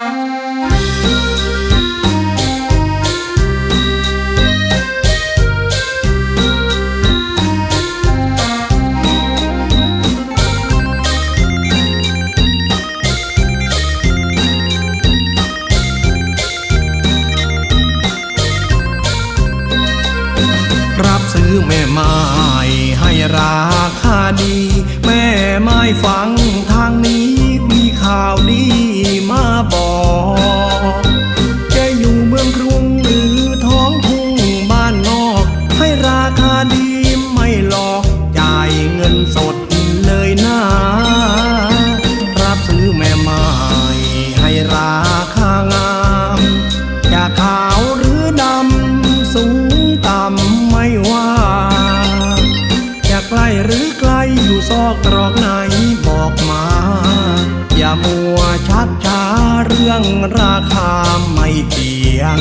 รับซื้อแม่ไม้ให้ราคาดี แม่ไม้ฟังทางนี้มีข่าว มัวชักช้าเรื่องราคาไม่เกี่ยง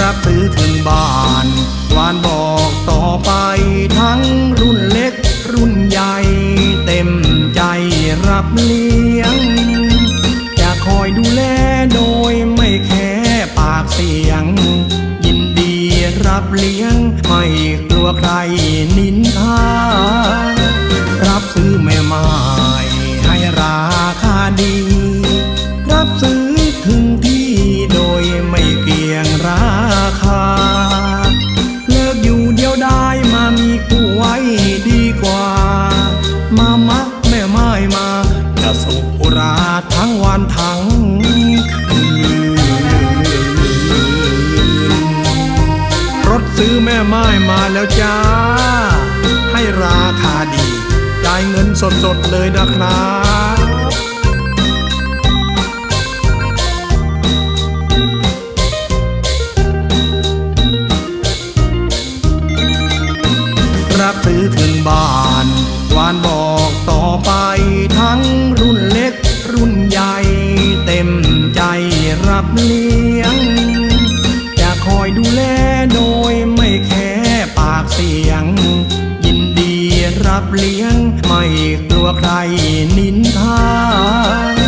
รับซื้อถึงบ้านวานบอกต่อไปทั้งรุ่นเล็กรุ่นใหญ่ เต็มใจรับเลี้ยง จะคอยดูแลโดยไม่แค่ปากเสียง ยินดีรับเลี้ยง ไม่กลัวใครนินทา มามักแม่ไม้มาจะสุขราทั้งวันทั้งคืนรถซื้อแม่ไม้มาแล้วจ้า ให้ราคาดี จ่ายเงินสดๆเลยนะครับรับ ไปทั้งรุ่นเล็กรุ่นใหญ่ เต็มใจรับเลี้ยง จะคอยดูแลโดยไม่แค่ปากเสียง ยินดีรับเลี้ยง ไม่กลัวใครนินทา